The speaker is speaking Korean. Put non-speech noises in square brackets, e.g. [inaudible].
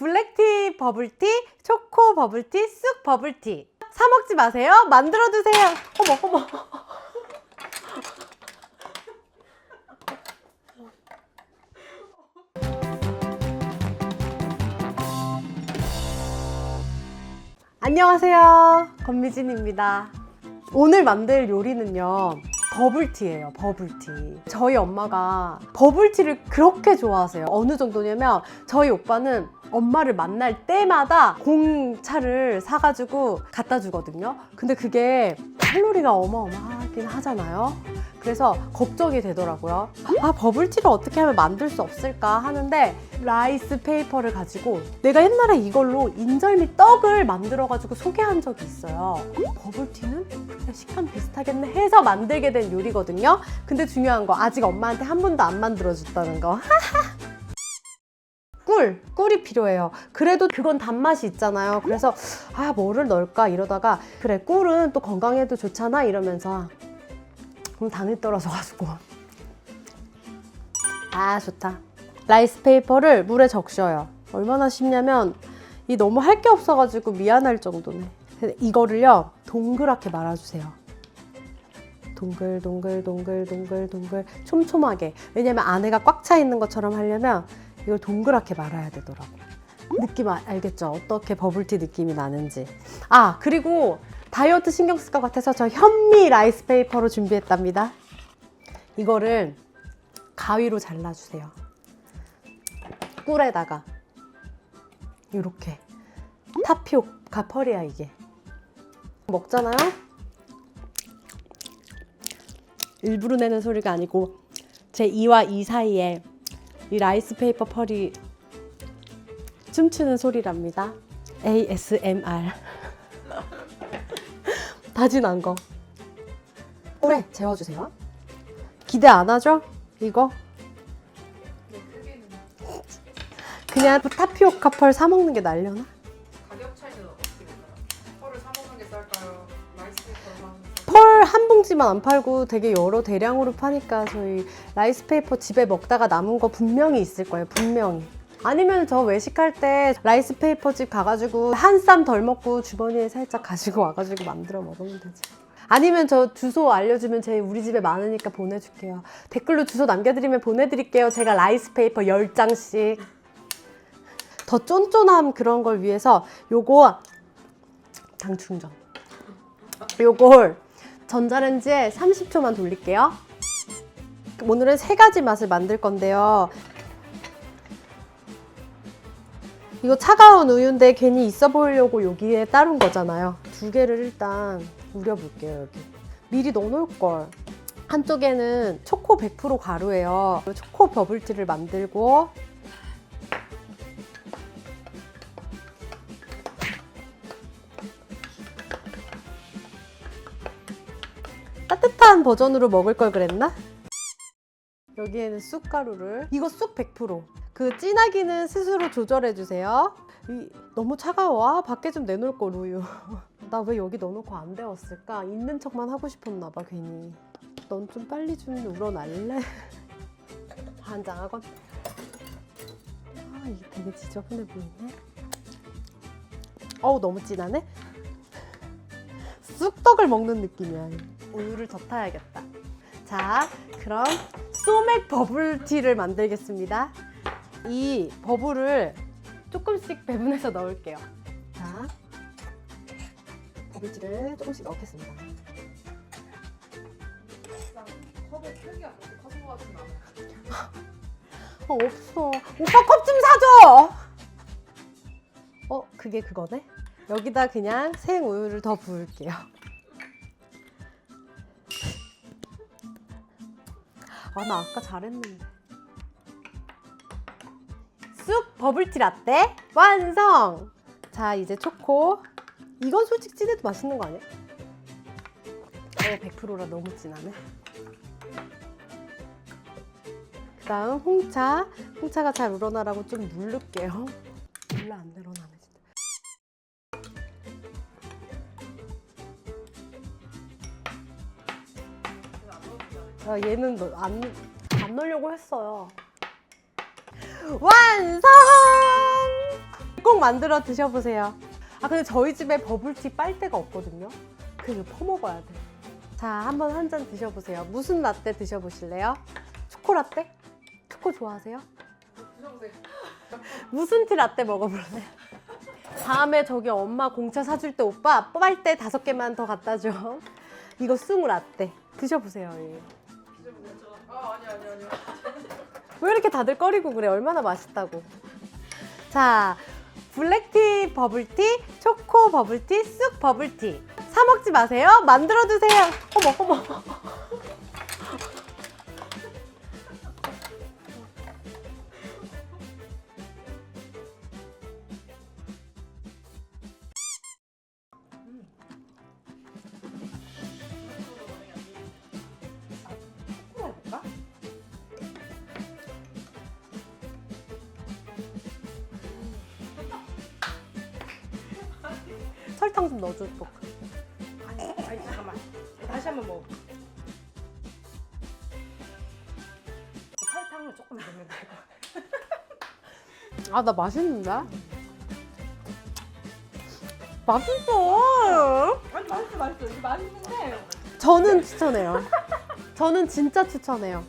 블랙티 버블티, 초코 버블티, 쑥 버블티. 사 먹지 마세요. 만들어 드세요. 어머 어머. 안녕하세요. 권미진입니다. 오늘 만들 요리는요. 버블티예요, 버블티. 저희 엄마가 버블티를 그렇게 좋아하세요. 어느 정도냐면 저희 오빠는 엄마를 만날 때마다 공차를 사가지고 갖다 주거든요. 근데 그게 칼로리가 어마어마하긴 하잖아요. 그래서 걱정이 되더라고요. 아, 버블티를 어떻게 하면 만들 수 없을까 하는데 라이스 페이퍼를 가지고 내가 옛날에 이걸로 인절미 떡을 만들어가지고 소개한 적이 있어요. 버블티는 식감 비슷하겠네 해서 만들게 된 요리거든요. 근데 중요한 거 아직 엄마한테 한 번도 안 만들어줬다는 거. [laughs] 꿀, 꿀이 필요해요. 그래도 그건 단맛이 있잖아요. 그래서 아 뭐를 넣을까 이러다가 그래 꿀은 또 건강에도 좋잖아 이러면서 그럼 당이 떨어져가지고 아 좋다. 라이스 페이퍼를 물에 적셔요. 얼마나 쉽냐면 이 너무 할 게 없어가지고 미안할 정도네. 이거를요 동그랗게 말아주세요. 동글 동글 동글 동글 동글 촘촘하게 왜냐면 안에가 꽉 차 있는 것처럼 하려면 이걸 동그랗게 말아야 되더라고 느낌 아- 알겠죠 어떻게 버블티 느낌이 나는지 아 그리고 다이어트 신경 쓸 것 같아서 저 현미 라이스 페이퍼로 준비했답니다 이거를 가위로 잘라주세요 꿀에다가 이렇게 타피오카 펄이야 이게 먹잖아요 일부러 내는 소리가 아니고 제 이와 이 사이에 이 라이스 페이퍼 펄이 춤추는 소리랍니다. ASMR. 다진한 거. 꿀에 재워주세요. 기대 안 하죠? 이거? 그냥 타피오카 펄 사 먹는 게 날려나? 가격 차이는 어떻게? 펄을 사 먹는 게 쌀까요? 라이스 페이퍼를 사는 게펄한 봉지만 안 팔고 되게 여러 대량으로 파니까 저희 라이스 페이퍼 집에 먹다가 남은 거 분명히 있을 거예요. 분명히. 아니면 저 외식할 때 라이스 페이퍼 집 가가지고 한 쌈 덜 먹고 주머니에 살짝 가지고 와가지고 만들어 먹으면 되지. 아니면 저 주소 알려주면 제 우리 집에 많으니까 보내줄게요. 댓글로 주소 남겨드리면 보내드릴게요. 제가 라이스 페이퍼 10장씩. 더 쫀쫀함 그런 걸 위해서 요거 당 충전. 요걸 전자레인지에 30초만 돌릴게요. 오늘은 세 가지 맛을 만들 건데요. 이거 차가운 우유인데 괜히 있어 보이려고 여기에 따른 거잖아요. 두 개를 일단 우려볼게요, 여기. 미리 넣어놓을 걸. 한쪽에는 초코 100% 가루예요. 초코 버블티를 만들고 따뜻한 버전으로 먹을 걸 그랬나? 여기에는 쑥가루를 이거 쑥 100% 그 진하기는 스스로 조절해 주세요. 이, 너무 차가워. 아, 밖에 좀 내놓을 걸 우유. [laughs] 나 왜 여기 넣어놓고 안 데웠을까? 있는 척만 하고 싶었나 봐 괜히. 넌 좀 빨리 좀 우러날래? [laughs] 반장하건 아 이게 되게 지저분해 보이네. 어우 너무 진하네? 쑥떡을 먹는 느낌이야 우유를 더 타야겠다. 자 그럼 소맥 버블티를 만들겠습니다 이 버블을 조금씩 [laughs] 배분해서 넣을게요. 자 버블티를 조금씩 넣겠습니다. 컵의 크기가 그렇게 커진 것 같진 않아요. 어, 없어. 오빠 컵 좀 사줘! 어 그게 그거네? 여기다 그냥 생우유를 더 부을게요. [laughs] 아 나 아까 잘했는데 쑥 버블티 라떼 완성! 자 이제 초코. 이건 솔직히 찐해도 맛있는 거 아니야? 어 100%라 너무 진하네. 그 다음 홍차. 홍차가 잘 우러나라고 좀 누를게요. 몰라 안 늘어나네 진짜. 아, 얘는 너- 안, 안 넣으려고 했어요. 완성! 꼭 만들어 드셔보세요. 아 근데 저희 집에 버블티 빨대가 없거든요. 그거 퍼먹어야 돼. 자, 한번 한 잔 드셔보세요. 무슨 라떼 드셔보실래요? 초코 라떼? 초코 좋아하세요? 무슨 티 라떼 먹어볼래요? 다음에 저기 엄마 공차 사줄 때 오빠 빨대 다섯 개만 더 갖다 줘. 이거 숭우 라떼 드셔보세요. 예. 아 아니 아니 아니요. 왜 이렇게 다들 꺼리고 그래? 얼마나 맛있다고. 자, 블랙티 버블티, 초코 버블티, 쑥 버블티. 사 먹지 마세요. 만들어 드세요. 어머, 어머. 설탕 좀 넣어줘, 또. 아니 잠깐만. 다시 한번 먹어. 설탕을 조금 넣으면 돼. 아, 나 맛있는데? 맛있어. 아니 맛있어 맛있어. 이게 맛있는데. 저는 추천해요. 저는 진짜 추천해요.